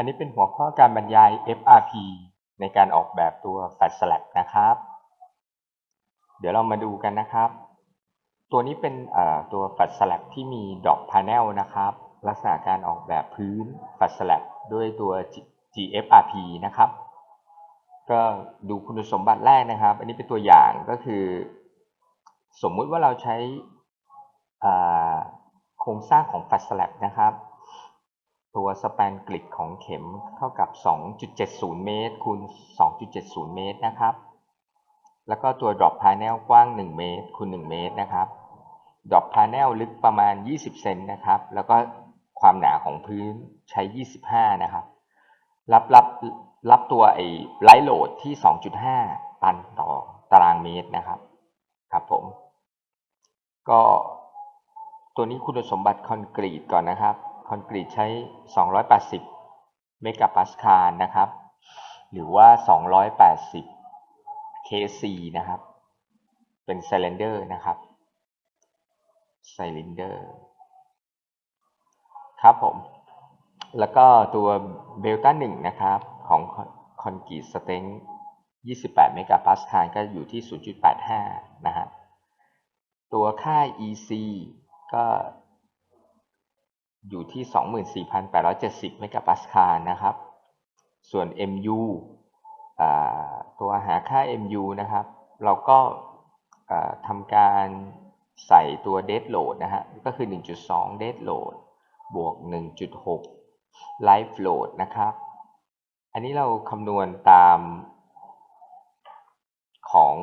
ครับอันนี้เป็นหัวข้อการบรรยาย FRP ในการออกแบบตัว Fat Slab นะครับ เดี๋ยวเรามาดูกันนะครับ ตัวนี้เป็นตัว Fat Slab ที่มีดอก Panel นะครับ ลักษณะการออกแบบพื้น Fat Slab ด้วยตัว GFRP นะครับ ก็ดูคุณสมบัติแรกนะครับ อันนี้เป็นตัวอย่างก็คือ สมมุติว่าเราใช้โครงสร้างของ Fat Slab นะครับ ตัวสแปนกริดของเข็มเท่ากับ 2.70 เมตรคูณ 2.70 เมตรนะครับ แล้วก็ตัว drop panel กว้าง 1 เมตรคูณ 1 เมตรนะครับ drop panel ลึกประมาณ 20 เซนนะครับ แล้วก็ความหนาของพื้นใช้ 25 นะครับ รับรับรับตัวไอ้ไลท์โหลดที่ 2.5 ตันต่อตารางเมตรนะครับ ครับผม ก็ตัวนี้คุณสมบัติคอนกรีตก่อนนะครับ คอนกรีตใช้ 280 เมกะปาสคาลนะครับ หรือว่า 280 kc นะครับ เป็นไซเลนเดอร์นะครับไซลินเดอร์ครับผม แล้วก็ตัวเบลต้าหนึ่งนะครับ ของคอนกรีตสเต็ง28 เมกะปาสคาลก็อยู่ที่ 0.85 นะฮะ ตัวค่า EC ก็ อยู่ที่ 24,870เมกะปาสคาลนะครับ ส่วน MU ตัวหาค่า MU นะครับ เราก็ทำการใส่ตัว dead load นะฮะ ก็คือ 1.2 dead load บวก 1.6 live load นะครับ อันนี้เราคำนวณตามของ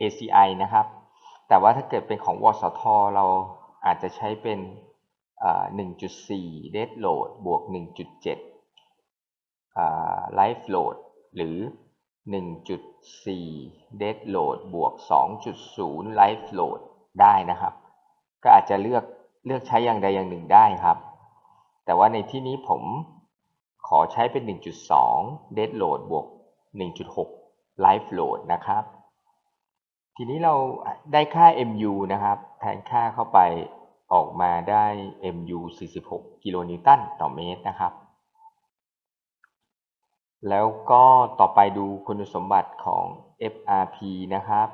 ACI นะครับ แต่ว่าถ้าเกิดเป็นของวสท เราอาจจะใช้เป็น 1.4 dead load บวก 1.7 live load หรือ 1.4 dead load บวก 2.0 live load ได้นะครับ ก็อาจจะเลือกเลือกใช้อย่างใดอย่างหนึ่งได้ครับ แต่ว่าในที่นี้ผมขอใช้เป็น 1.2 dead load บวก 1.6 live load นะครับ ทีนี้เราได้ค่า MU นะครับ แทนค่าเข้าไป ออกมาได้ MU 46 กิโลนิวตันต่อเมตรนะครับ แล้วก็ต่อไปดูคุณสมบัติของ FRP นะครับ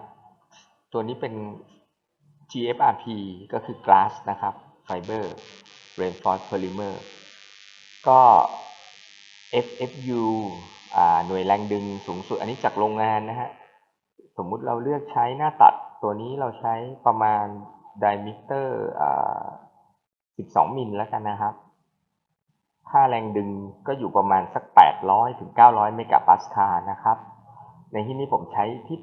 ตัวนี้เป็น GFRP ก็คือ glass นะครับ fiber reinforced polymer ก็ FFU หน่วยแรงดึงสูงสุดอันนี้จากโรงงานนะฮะ สมมุติเราเลือกใช้หน้าตัดตัวนี้เราใช้ประมาณ diameter อ่า12มิลแล้วกันนะครับ ค่าแรงดึงก็อยู่ประมาณสัก 800ถึง900 เมกะปาสคาลนะครับ ในที่นี้ผมใช้ที่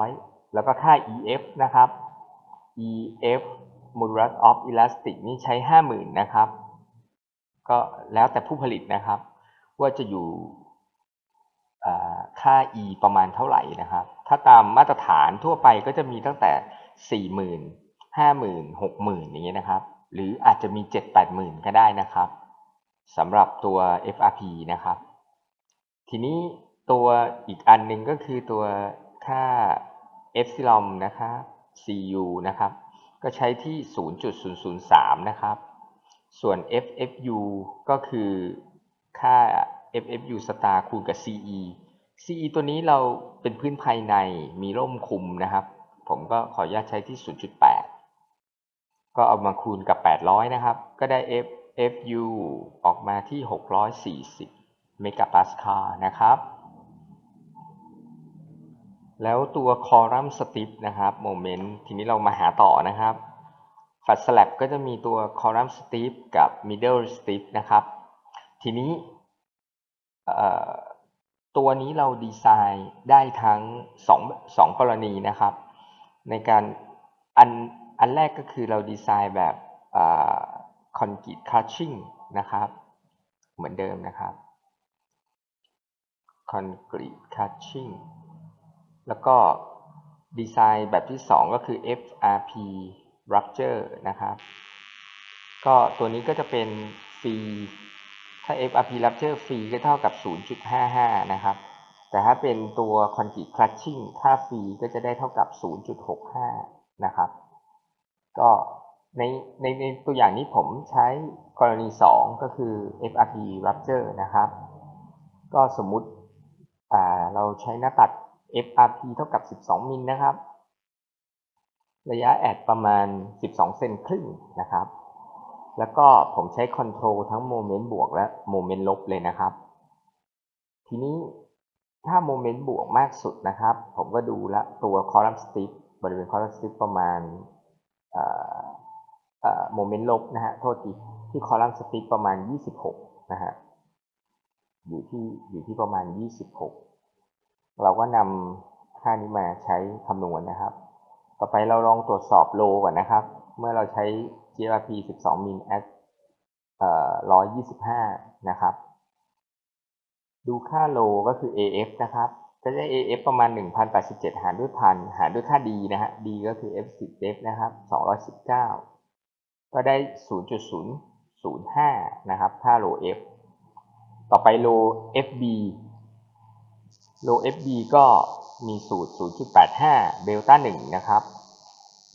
800 แล้วก็ค่า EF นะครับ EF modulus of elastic นี่ใช้ 50,000 นะครับ ก็แล้วแต่ผู้ผลิตนะครับ ว่าจะอยู่ค่า E ประมาณเท่าไหร่นะครับ ถ้าตามมาตรฐานทั่วไปก็จะมีตั้งแต่ 40,000 50,000 60,000อย่างเงี้ยนะครับ หรืออาจจะมี7-80,000ก็ได้นะครับสำหรับตัว FRP นะครับ ทีนี้ตัวอีกอันหนึ่งก็คือตัวค่า epsilon นะครับ CU นะครับ ก็ใช้ที่ 0.003 นะครับ ส่วน FFU ก็คือค่า FFU star คูณกับ CE CE ตัวนี้เราเป็นพื้นภายในมีร่มคุมนะครับ ผมก็ขออนุญาตใช้ที่0.8 ก็เอามาคูณกับ 800 นะครับ ก็ได้ FFU ออกมาที่ 640 เมกะปาสคาลนะครับ แล้วตัวคอรัมสติปนะครับโมเมนต์ทีนี้เรามาหาต่อนะครับฟัดสลับก็จะมีตัวคอรัมสติปกับมิดเดิลสติปนะครับ ทีนี้ตัวนี้เราดีไซน์ได้ทั้งสองสองกรณีนะครับ ในการอัน อันแรกก็คือเราดีไซน์แบบคอนกรีตคัชชิ่งนะครับ เหมือนเดิมนะครับคอนกรีตคัชชิ่งแล้วก็ดีไซน์แบบที่ 2 ก็คือ FRP Rupture นะครับ ก็ตัวนี้ก็จะเป็นฟรีถ้า FRP Rupture ฟรีก็เท่ากับ 0.55 นะครับ แต่ถ้าเป็นตัว Concrete Crushing ค่าฟรีก็จะได้เท่ากับ 0.65 นะครับ ก็ในในในตัวอย่างนี้ผมใช้กรณี 2 ก็คือ FRP rupture นะครับ ก็สมมุติอ่าเราใช้หน้าตัด FRP เท่ากับ 12 มิลนะครับ ระยะแอดประมาณ 12 เซนครึ่งนะครับ แล้วก็ผมใช้คอนโทรลทั้งโมเมนต์บวกและโมเมนต์ลบเลยนะครับ ทีนี้ถ้าโมเมนต์บวกมากสุดนะครับ ผมก็ดูละตัวคอลัมน์สติปบริเวณคอลัมน์สติปประมาณ โมเมนต์ลบนะฮะโทษทีที่คอลัมน์สติปประมาณ 26 นะฮะอยู่ที่อยู่ที่ประมาณ 26 เราก็นำค่านี้มาใช้คำนวณนะครับ ต่อไปเราลองตรวจสอบโลก่อนนะครับ เมื่อเราใช้ GRP 12มิล at เอ่อ125 นะครับ ดูค่าโลก็คือ AF นะครับ จะได้ AF ประมาณ 1,087 หารด้วยพันหารด้วยค่า D นะฮะ D ก็คือ F10 F นะครับ 219 ก็ได้ 0.005 นะครับ ค่าโล F ต่อไปโล FB โล FB ก็มีสูตร 0.85 เดลต้า 1 นะครับ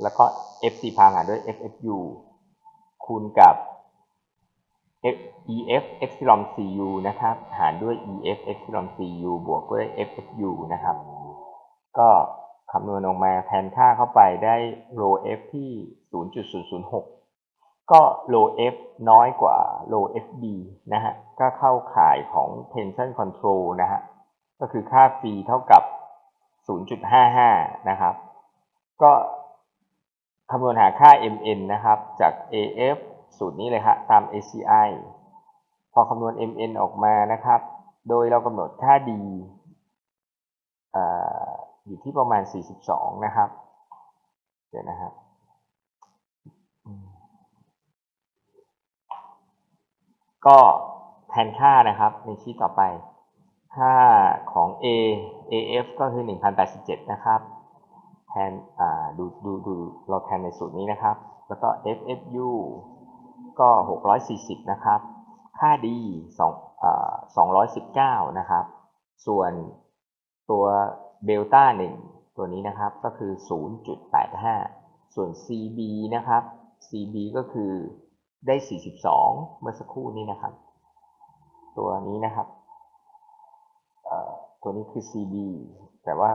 แล้วก็ FC พางหารด้วย FFU คูณกับ EF epsilon CU นะครับ หารด้วย EF epsilon CU บวกด้วย FFU นะครับ ก็คำนวณออกมาแทนค่าเข้าไปได้ rho F ที่ 0.006 ก็ rho F น้อยกว่า rho FB นะฮะ ก็เข้าข่ายของ tension control นะฮะ ก็คือค่า phi เท่ากับ 0.55 นะครับ ก็คำนวณหาค่า mn นะครับ จาก AF สูตรนี้เลยครับตาม ACI พอคำนวณ mn ออกมานะครับ โดยเรากำหนดค่า d ออยู่ที่ประมาณ 42 นะครับ เดี๋ยวนะครับก็แทนค่านะครับในชีตต่อไปค่าของ A AF ก็คือ 1087 นะครับแทนดูดูดูเราแทนในสูตรนี้นะครับ แล้วก็ FFU ก็ 640 นะครับ ค่า D 2 219 นะครับ ส่วนตัวเบลต้า1ตัวนี้นะครับก็คือ 0.85 ส่วน CB นะครับ CB ก็คือได้ 42 เมื่อสักครู่นี้นะครับ ตัวนี้นะครับตัวนี้คือ CB แต่ว่า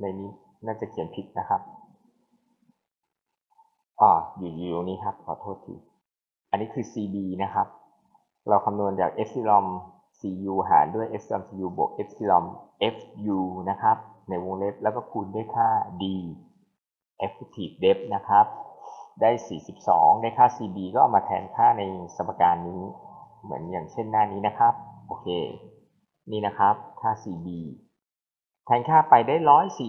ในนี้น่าจะเขียนผิดนะครับ อ่าอยู่อยู่นี้ครับ ขอโทษที อันนี้คือ CB นะครับ เราคำนวณจาก epsilon cu หารด้วย epsilon cu บวก epsilon fu นะครับ ในวงเล็บแล้วก็คูณด้วยค่า d effective depth นะครับ ได้ 42 ได้ค่า CB ก็เอามาแทนค่าในสมการนี้ เหมือนอย่างเช่นหน้านี้นะครับ โอเค นี่นะครับ ค่า CB แทนค่าไปได้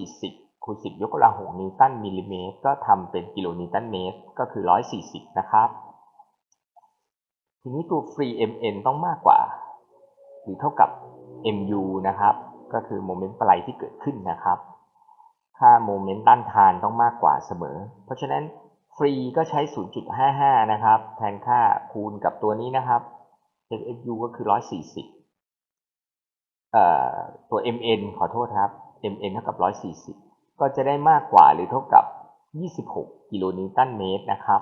140คูณ10 ยกกำลัง6นิวตันมิลลิเมตร ก็ทำเป็นกิโลนิวตันเมตร ก็คือ 140 นะครับ ทีนี้ตัว free mn ต้องมากกว่า หรือเท่ากับ mu นะครับ ก็คือโมเมนต์ปลายที่เกิดขึ้นนะครับ ค่าโมเมนต์ต้านทานต้องมากกว่าเสมอ เพราะฉะนั้นฟรีก็ใช้ 0.55 นะครับ แทนค่าคูณกับตัวนี้นะครับ FFU ก็คือ 140 เอ่อ ตัว MN ขอโทษครับ MN เท่ากับ 140 ก็จะได้มากกว่าหรือเท่ากับ 26 กิโลนิวตันเมตรนะครับ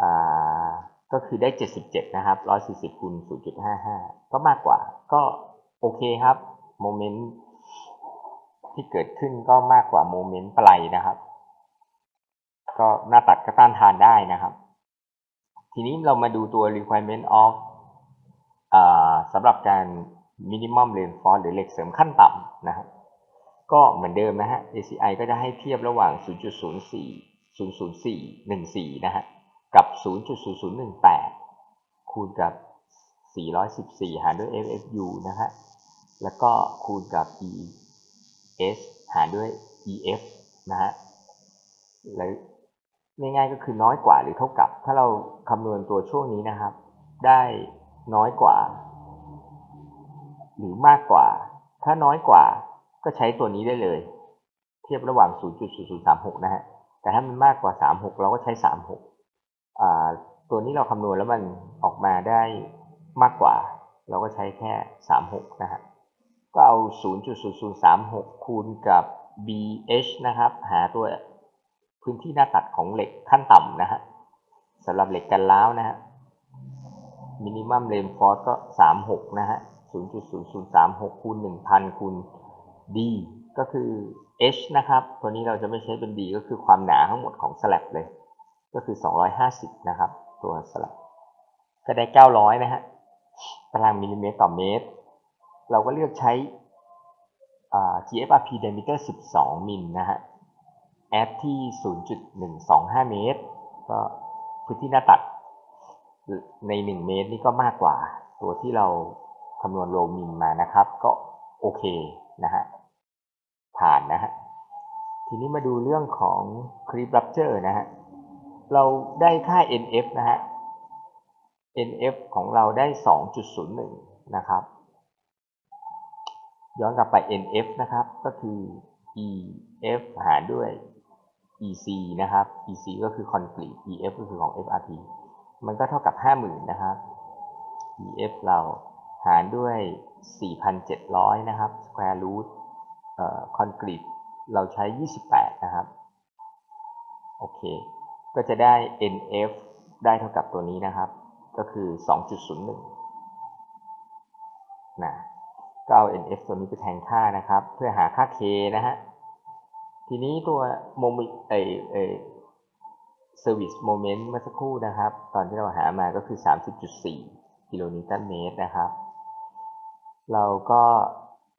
อ่า ก็คือได้ 77 นะครับ 140คูณ0.55 ก็มากกว่า ก็โอเคครับ โมเมนต์ที่เกิดขึ้นก็มากกว่าโมเมนต์ปลายนะครับ ก็หน้าตัดก็ต้านทานได้นะครับ ทีนี้เรามาดูตัว requirement of สำหรับการ minimum rainfall หรือเหล็กเสริมขั้นต่ำนะครับ ก็เหมือนเดิมนะฮะ ACI ก็จะให้เทียบระหว่าง 0.04 00414 นะฮะ กับ 0.0018 คูณกับ 414 หารด้วย FFU นะฮะ แล้วก็คูณกับ ES หารด้วย EF นะฮะแล้วง่ายๆก็คือน้อยกว่าหรือเท่ากับ ถ้าเราคำนวณตัวช่วงนี้นะครับ ได้น้อยกว่า หรือมากกว่า ถ้าน้อยกว่าก็ใช้ตัวนี้ได้เลย เทียบระหว่าง 0.0036 นะฮะ แต่ถ้ามันมากกว่า 36 เราก็ใช้ 36 ตัวนี้เราคำนวณแล้วมันออกมาได้มากกว่า เราก็ใช้แค่ 36 นะฮะก็เอา 0.0036 คูณกับ BH นะครับ หาตัวพื้นที่หน้าตัดของเหล็กขั้นต่ำนะฮะสำหรับเหล็กกันร้าวนะฮะมินิมัมเรนฟอร์ก็สามหกนะฮะศูนย์จุดศูนย์ศูนย์สามหกคูณหนึ่งพันคูณ D ก็คือ H นะครับ ตัวนี้เราจะไม่ใช้เป็น D ก็คือความหนาทั้งหมดของสลับเลย ก็คือสองร้อยห้าสิบนะครับ ตัวสลับ ก็ได้เก้าร้อยนะฮะ ตารางมิลลิเมตรต่อเมตร เราก็เลือกใช้ GFRP diameter 12 มิลนะฮะ แอดที่ 0.125 เมตร ก็พื้นที่หน้าตัดใน 1 เมตรนี่ก็มากกว่า ตัวที่เราคำนวณโลมินมานะครับ ก็โอเคนะฮะ ผ่านนะฮะ ทีนี้มาดูเรื่องของ Creep Rupture นะฮะ เราได้ค่า NF นะฮะ NF ของเราได้ 2.01 นะครับ ย้อนกลับไป NF นะครับ ก็คือ EF หารด้วย EC นะครับ EC ก็คือคอนกรีต EF ก็คือของ FRP มันก็เท่ากับ 50,000 นะครับ EF เราหารด้วย 4,700 นะครับ square root เอ่อคอนกรีตเราใช้ 28 นะครับ โอเค ก็จะได้ NF ได้เท่ากับตัวนี้นะครับ ก็คือ 2.01นะก็เอา NF ตัวนี้ไปแทนค่านะครับ เพื่อหาค่า K นะฮะ ทีนี้ตัวโมเมเอเอ service moment เมื่อสักครู่นะครับ ตอนที่เราหามาก็คือ 30.4 กิโลนิวตันเมตรนะครับ เราก็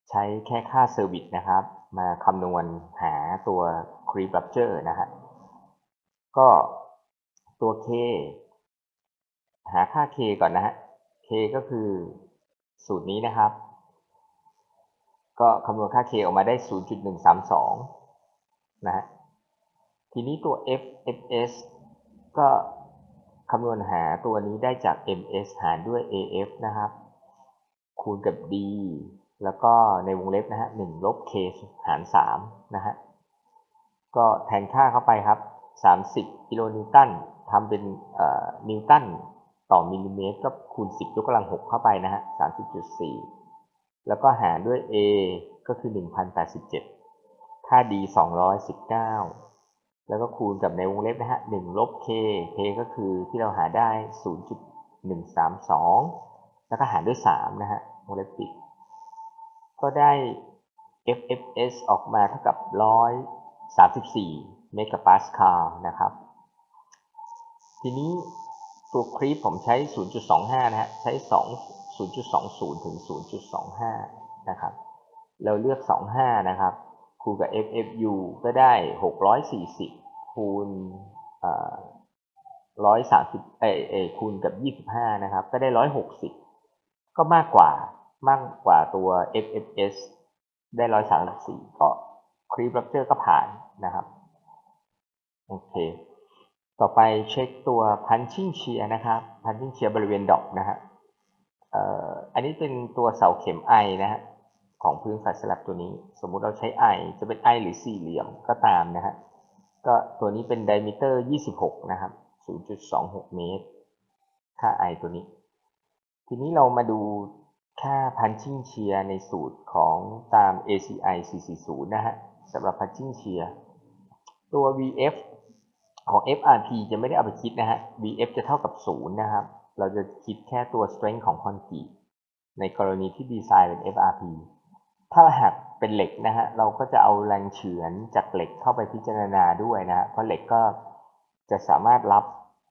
ใช้แค่ค่า service นะครับ มาคำนวณหาตัว creep rupture นะฮะ ก็ตัว K หาค่า K ก่อนนะฮะ K ก็คือสูตรนี้นะครับ ก็คำนวณค่า K ออกมาได้ 0.132 นะฮะ ทีนี้ตัว FFS ก็คำนวณหาตัวนี้ได้จาก MS หารด้วย AF นะครับ คูณกับ D แล้วก็ในวงเล็บนะฮะ1ลบ K หาร3นะฮะ ก็แทนค่าเข้าไปครับ 30กิโลนิวตันทำเป็นนิวตันต่อมิลลิเมตรก็คูณ 10ยกกำลัง 6 เข้าไปนะฮะ30.4 แล้วก็หารด้วย A ก็คือ 1,087 ค่า D 219 แล้วก็คูณกับในวงเล็บนะฮะ1ลบ K K ก็คือที่เราหาได้ 0.132 แล้วก็หารด้วย 3 นะฮะวงเล็บปิด ก็ได้ FFS ออกมาเท่ากับ 134 เมกะปาสคาลนะครับ ทีนี้ตัวครีปผมใช้ 0.25 นะฮะ ใช้ 2 0.20 ถึง 0.25 นะครับ เราเลือก 25 นะครับ คูณกับ FFU ก็ได้ 640 คูณเอ่อ130เอเอคูณกับ25นะครับ ก็ได้160ก็มากกว่ามากกว่าตัว FFS ได้134ก็ครีปรับเจอร์ก็ผ่านนะครับ โอเค ต่อไปเช็คตัว punching shear นะครับ punching shear บริเวณดอกนะฮะเอ่ออันนี้เป็นตัวเสาเข็มไอนะฮะของพื้นฝาสลับตัวนี้ สมมุติเราใช้ไอจะเป็นไอหรือสี่เหลี่ยมก็ตามนะฮะก็ตัวนี้เป็น diameter 26 นะครับ 0.26 เมตร ค่าไอตัวนี้ ทีนี้เรามาดูค่า punching shear ในสูตรของตาม ACI 440 นะฮะสำหรับ punching shear ตัว VF ของ FRP จะไม่ได้เอาไปคิดนะฮะ VF จะเท่ากับ 0 นะครับ เราจะคิดแค่ตัว strength ของคอนกรีตในกรณีที่ดีไซน์เป็น FRP ถ้าหากเป็นเหล็กนะฮะ เราก็จะเอาแรงเฉือนจากเหล็กเข้าไปพิจารณาด้วยนะฮะ เพราะเหล็กก็จะสามารถรับ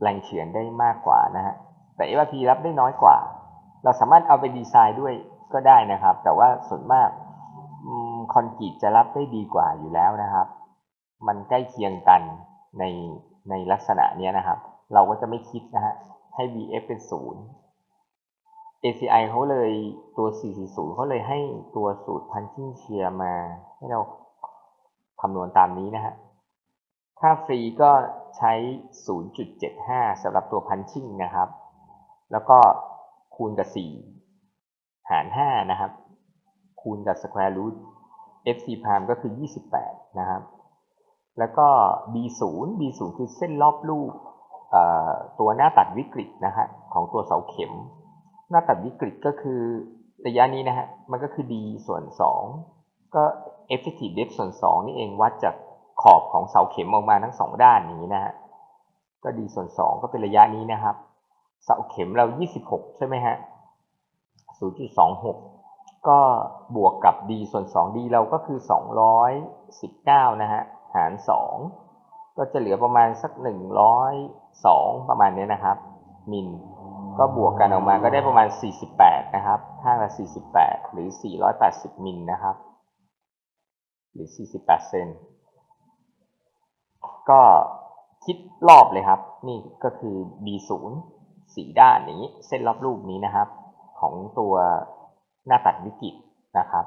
แรงเฉือนได้มากกว่านะฮะ แต่ FRP รับได้น้อยกว่า เราสามารถเอาไปดีไซน์ด้วยก็ได้นะครับ แต่ว่าส่วนมากคอนกรีตจะรับได้ดีกว่าอยู่แล้วนะครับ มันใกล้เคียงกัน ในในลักษณะนี้นะครับ เราก็จะไม่คิดนะฮะให้ VF เป็นศูนย์ ACI เขาเลยตัว 440เขาเลยให้ตัวสูตร punching shear มาให้เราคำนวณตามนี้นะฮะค่าฟรีก็ใช้ 0.75สำหรับตัว punching นะครับ แล้วก็คูณกับ 4 หาร 5 นะครับ คูณกับ square root FC prime ก็คือ 28 นะครับ แล้วก็ B0 B0 คือเส้นรอบลูกตัวหน้าตัดวิกฤตนะฮะของตัวเสาเข็ม หน้าตัดวิกฤตก็คือระยะนี้นะฮะมันก็คือ D ส่วน 2 ก็ effective depth ส่วน 2 นี่เองวัดจากขอบของเสาเข็มออกมาทั้งสองด้านนี้นะฮะก็ d ส่วนสองก็เป็นระยะนี้นะครับ เสาเข็มเรา 26 ใช่ไหมฮะ 0.26 ก็บวกกับ d ส่วน 2d เราก็คือ 219 นะฮะ หาร 2 ก็จะเหลือประมาณสัก 102 ประมาณนี้นะครับ มิลก็บวกกันออกมาก็ได้ประมาณ 48 นะครับข้างละ 48 หรือ 480 มิลนะครับ หรือ 48 เซนก็คิดรอบเลยครับ นี่ก็คือ B0 สีด้านนี้เส้นรอบรูปนี้นะครับ ของตัวหน้าตัดวิกฤตนะครับ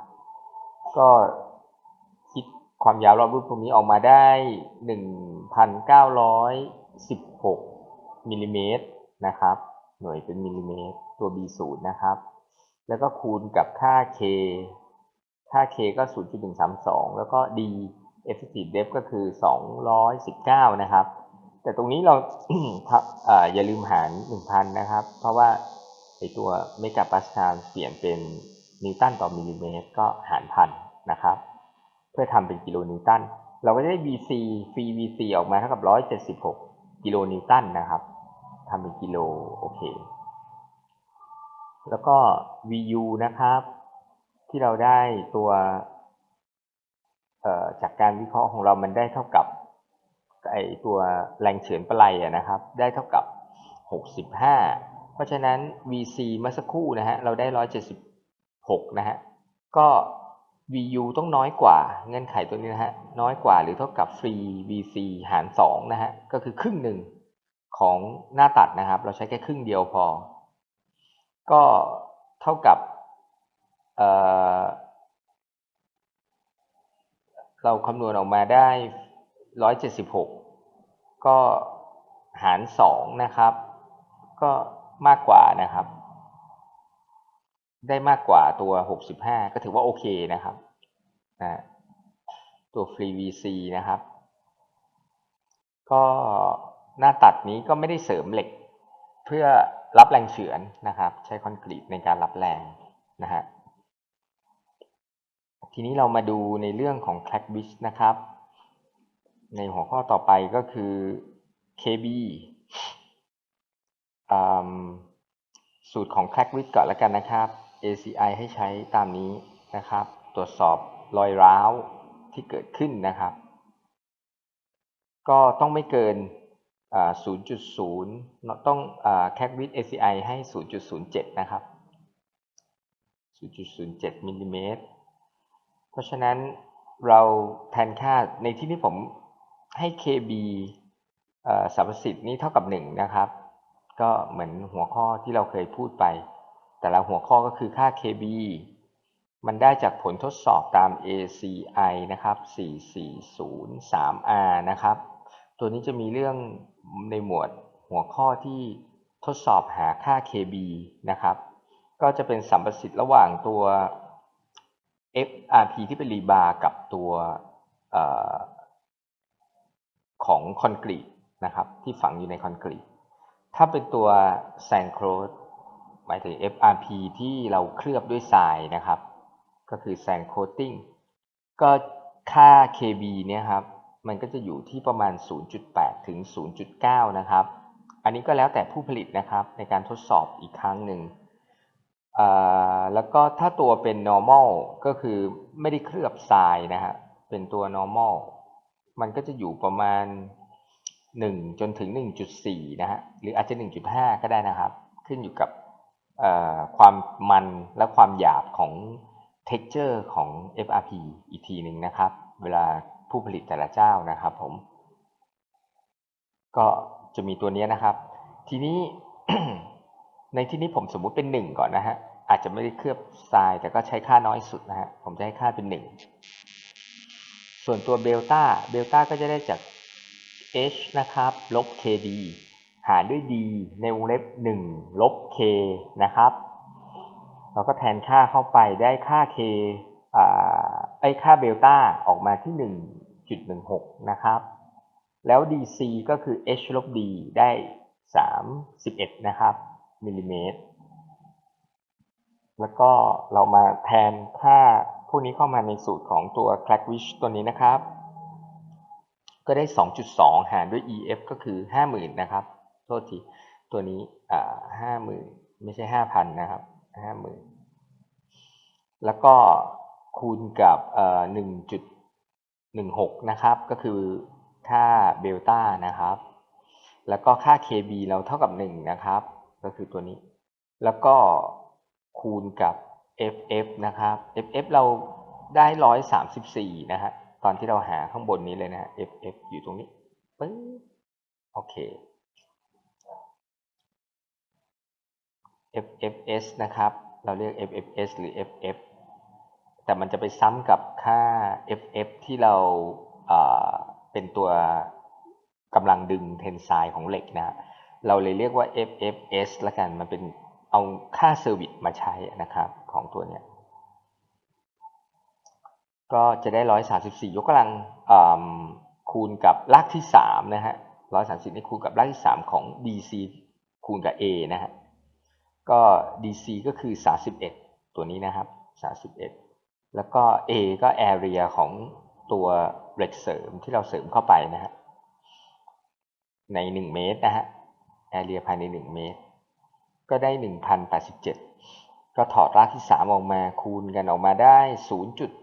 ก็ ความยาวรอบรูปตรงนี้ออกมาได้1,916มิลลิเมตรนะครับ หน่วยเป็นมิลลิเมตรตัว B0 นะครับ แล้วก็คูณกับค่า K ค่า K ก็ 0.132 แล้วก็ D effective depth ก็คือ 219 นะครับ แต่ตรงนี้เราอย่าลืมหาร 1,000 นะครับ เพราะว่าไอตัวเมกะปาสคาลเปลี่ยนเป็นนิวตันต่อมิลลิเมตรก็หารพันนะครับ เพื่อทำเป็นกิโลนิวตัน เราก็จะได้ VC ฟรี VC ออกมาเท่ากับ 176 กิโลนิวตันนะครับทำเป็นกิโลโอเค แล้วก็ VU นะครับ ที่เราได้ตัวจากการวิเคราะห์ของเรามันได้เท่ากับไอตัวแรงเฉือนปลัยนะครับ ได้เท่ากับ 65 เพราะฉะนั้น VC เมื่อสักครู่นะฮะเราได้ 176 นะฮะก็ VU ต้องน้อยกว่าเงื่อนไขตัวนี้นะฮะน้อยกว่าหรือเท่ากับฟรี VC หาร2นะฮะก็คือครึ่งหนึ่งของหน้าตัดนะครับ เราใช้แค่ครึ่งเดียวพอ ก็เท่ากับเเราคำนวณออกมาได้ 176 ก็หาร 2 นะครับ ก็มากกว่านะครับ ได้มากกว่าตัว 65 ก็ถือว่าโอเคนะครับนะตัว Free VC นะครับ ก็หน้าตัดนี้ก็ไม่ได้เสริมเหล็ก เพื่อรับแรงเฉือนนะครับ ใช้คอนกรีตในการรับแรงนะฮะทีนี้เรามาดูในเรื่องของ Crack b i t นะครับ ในหัวข้อต่อไปก็คือ KB สูตรของ Crack b i t ก่อนแล้วกันนะครับ ACI ให้ใช้ตามนี้นะครับ ตรวจสอบรอยร้าวที่เกิดขึ้นนะครับ ก็ต้องไม่เกิน 0.0 ต้อง Crack b i t ACI ให้ 0.07 นะครับ 0.07มิลลิเมตร เพราะฉะนั้นเราแทนค่าในที่นี้ผมให้ KB สรรพสิทธิ์นี้เท่ากับ 1 นะครับ ก็เหมือนหัวข้อที่เราเคยพูดไป แต่ละหัวข้อก็คือค่า KB มันได้จากผลทดสอบตาม ACI นะครับ 4403R นะครับ ตัวนี้จะมีเรื่องในหมวดหัวข้อที่ทดสอบหาค่า KB นะครับ ก็จะเป็นสัมประสิทธิ์ระหว่างตัว FRP ที่เป็นรีบาร์กับตัวอของคอนกรีตนะครับ ที่ฝังอยู่ในคอนกรีต ถ้าเป็นตัวแซนโครส หมายถึง FRP ที่เราเคลือบด้วยทรายนะครับ ก็คือแซนโคตติ้งก็ค่า KB เนี่ยครับมันก็จะอยู่ที่ประมาณ 0.8 ถึง 0.9 นะครับ อันนี้ก็แล้วแต่ผู้ผลิตนะครับในการทดสอบอีกครั้งหนึ่งแล้วก็ถ้าตัวเป็น normal ก็คือไม่ได้เคลือบทรายนะฮะเป็นตัว normal มันก็จะอยู่ประมาณ 1 จนถึง 1.4 นะฮะหรืออาจจะ 1.5 ก็ได้นะครับ ขึ้นอยู่กับ ความมันและความหยาบของ texture ของ FRP อีกทีหนึ่งนะครับ เวลาผู้ผลิตแต่ละเจ้านะครับผม ก็จะมีตัวนี้นะครับ ทีนี้ในที่นี้ผมสมมุติเป็นหนึ่งก่อนนะฮะ อาจจะไม่ได้เคลือบทราย แต่ก็ใช้ค่าน้อยสุดนะฮะ ผมจะให้ค่าเป็นหนึ่ง ส่วนตัวเบลต้าเบลต้าก็จะได้จาก h นะครับ ลบ kd หารด้วย d ในวงเล็บ 1 ลบ k นะครับ เราก็แทนค่าเข้าไปได้ค่า k ไอค่าเบลต้าออกมาที่ 1.16 นะครับ แล้ว dc ก็คือ h ลบ d ได้ 31 นะครับ มิลลิเมตร แล้วก็เรามาแทนค่าพวกนี้เข้ามาในสูตรของตัว Clackwish ตัวนี้นะครับ ก็ได้ 2.2 หารด้วย EF ก็คือ 50,000 นะครับ โทษทีตัวนี้อ่า50,000ไม่ใช่5,000นนะครับ50,000แล้วก็คูณกับเอ่อ1.16นะครับ ก็คือค่าเบลต้านะครับ แล้วก็ค่า KB เราเท่ากับ1นะครับ ก็คือตัวนี้ แล้วก็คูณกับ FF นะครับ FF เราได้134นะฮะตอนที่เราหาข้างบนนี้เลยนะฮะ FF อยู่ตรงนี้ปึ้งโอเค FFS นะครับ เราเรียก FFS หรือ FF แต่มันจะไปซ้ำกับค่า FF ที่เราเอ่อเป็นตัวกำลังดึงเทนไซน์ของเหล็กนะ เราเลยเรียกว่า FFS ละกัน มันเป็นเอาค่าเซอร์วิสมาใช้นะครับของตัวเนี้ย ก็จะได้ 134 ยกกำลังคูณกับรากที่ 3 นะฮะ 130นี่คูณกับรากที่ 3 ของ DC คูณกับ A นะฮะ ก็ DC ก็คือ 31 ตัวนี้นะครับ 31 แล้วก็ A ก็ area ของตัวเหล็กเสริมที่เราเสริมเข้าไปนะฮะใน 1 เมตรนะฮะ area ภายใน 1 เมตร ก็ได้ 1,087 ก็ถอดรากที่ 3 ออกมาคูณกันออกมาได้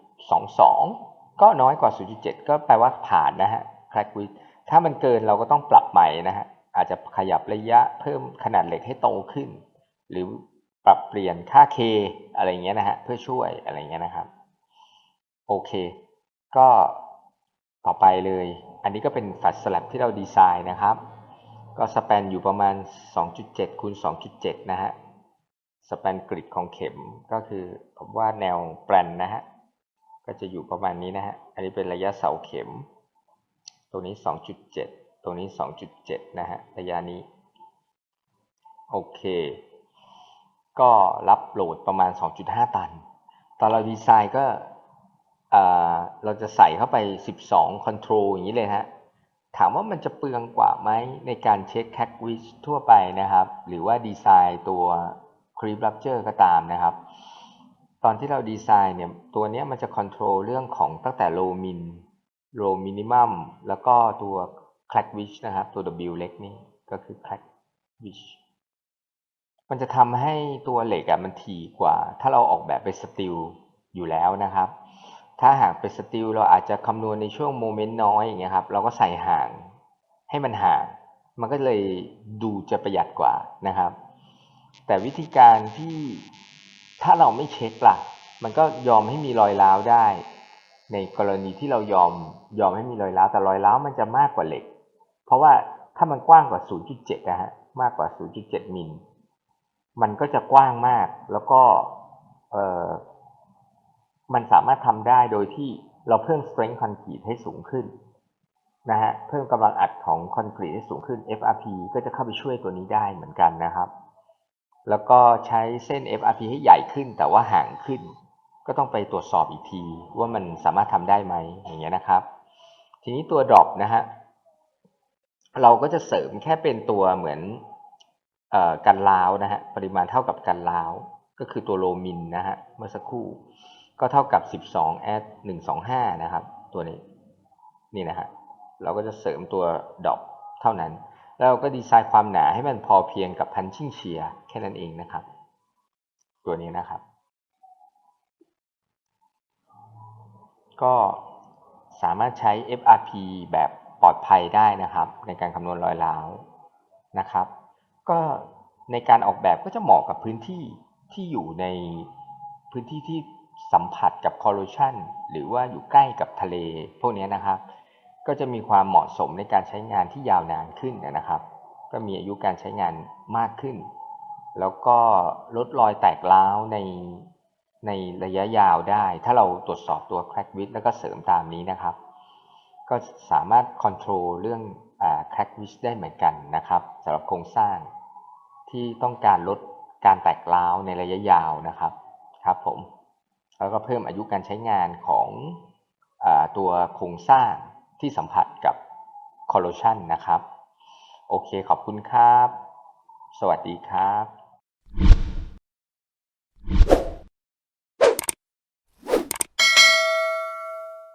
0.22 ก็น้อยกว่า 0.7 ก็แปลว่าผ่านนะฮะ crack width ถ้ามันเกินเราก็ต้องปรับใหม่นะฮะ อาจจะขยับระยะเพิ่มขนาดเหล็กให้โตขึ้น หรือปรับเปลี่ยนค่า K อะไรเงี้ยนะฮะเพื่อช่วยอะไรเงี้ยนะครับ โอเค ก็ต่อไปเลย อันนี้ก็เป็นฝัดสลับที่เราดีไซน์นะครับ ก็สแปนอยู่ประมาณ 2.7คูณ2.7 นะฮะสแปนกริดของเข็มก็คือผมว่าแนวแปลนนะฮะก็จะอยู่ประมาณนี้นะฮะ อันนี้เป็นระยะเสาเข็ม ตรงนี้ 2.7 ตรงนี้ 2.7 นะฮะ ระยะนี้ โอเค ก็รับโหลดประมาณ 2.5 ตัน ตอนเราดีไซน์ก็เราจะใส่เข้าไป 12 control อย่างนี้เลยฮะ ถามว่ามันจะเปลืองกว่าไหมในการเช็ค Cack w i s h ทั่วไปนะครับ หรือว่าดีไซน์ตัว Creep Rupture ก็ตามนะครับ ตอนที่เราดีไซน์เนี่ย ตัวนี้มันจะ control เรื่องของตั้งแต่ low min low minimum แล้วก็ตัว Crack w i s h นะครับ ตัว W เล็กนี่ก็คือ Crack w i s h มันจะทำให้ตัวเหล็กอะมันถี่กว่า ถ้าเราออกแบบเป็นสตีลอยู่แล้วนะครับ ถ้าหากเป็นสตีลเราอาจจะคำนวณในช่วงโมเมนต์น้อยอย่างเงี้ยครับ เราก็ใส่ห่างให้มันห่าง มันก็เลยดูจะประหยัดกว่านะครับ แต่วิธีการที่ถ้าเราไม่เช็คล่ะ มันก็ยอมให้มีรอยร้าวได้ ในกรณีที่เรายอมยอมให้มีรอยร้าวแต่รอยร้าวมันจะมากกว่าเหล็ก เพราะว่าถ้ามันกว้างกว่า 0.7 นะฮะ มากกว่า 0.7 มิล มันก็จะกว้างมาก แล้วก็เออมันสามารถทำได้โดยที่เราเพิ่ม strength concrete ให้สูงขึ้นนะฮะเพิ่มกำลังอัดของคอนกรีตให้สูงขึ้น FRP ก็จะเข้าไปช่วยตัวนี้ได้เหมือนกันนะครับ แล้วก็ใช้เส้น FRP ให้ใหญ่ขึ้นแต่ว่าห่างขึ้น ก็ต้องไปตรวจสอบอีกที ว่ามันสามารถทำได้ไหมอย่างเงี้ยนะครับ ทีนี้ตัว drop นะฮะเราก็จะเสริมแค่เป็นตัวเหมือน กันล้าวนะฮะปริมาณเท่ากับกันล้าว ก็คือตัวโลมินนะฮะเมื่อสักครู่ ก็เท่ากับ 12 add 125 นะครับ ตัวนี้นี่นะฮะเราก็จะเสริมตัวดอกเท่านั้น แล้วเราก็ดีไซน์ความหนาให้มันพอเพียงกับพันชิ่งเชียร์แค่นั้นเองนะครับ ตัวนี้นะครับ ก็สามารถใช้ FRP แบบปลอดภัยได้นะครับ ในการคำนวณรอยร้าวนะครับ ก็ในการออกแบบก็จะเหมาะกับพื้นที่ที่อยู่ในพื้นที่ที่สัมผัสกับ corrosion หรือว่าอยู่ใกล้กับทะเล พวกนี้นะครับ ก็จะมีความเหมาะสมในการใช้งานที่ยาวนานขึ้นนะครับ ก็มีอายุการใช้งานมากขึ้น แล้วก็ลดรอยแตกร้าวในในระยะยาวได้ ถ้าเราตรวจสอบตัว c r a c k w i d แล้วก็เสริมตามนี้นะครับ ก็สามารถ control เรื่อง อ่า crack i s h ได้เหมือนกันนะครับสำหรับโครงสร้างที่ต้องการลดการแตกร้าวในระยะยาวนะครับครับผมแล้วก็เพิ่มอายุการใช้งานของอตัวโครงสร้างที่สัมผัสกับ corrosion นะครับ โอเคขอบคุณครับ สวัสดีครับ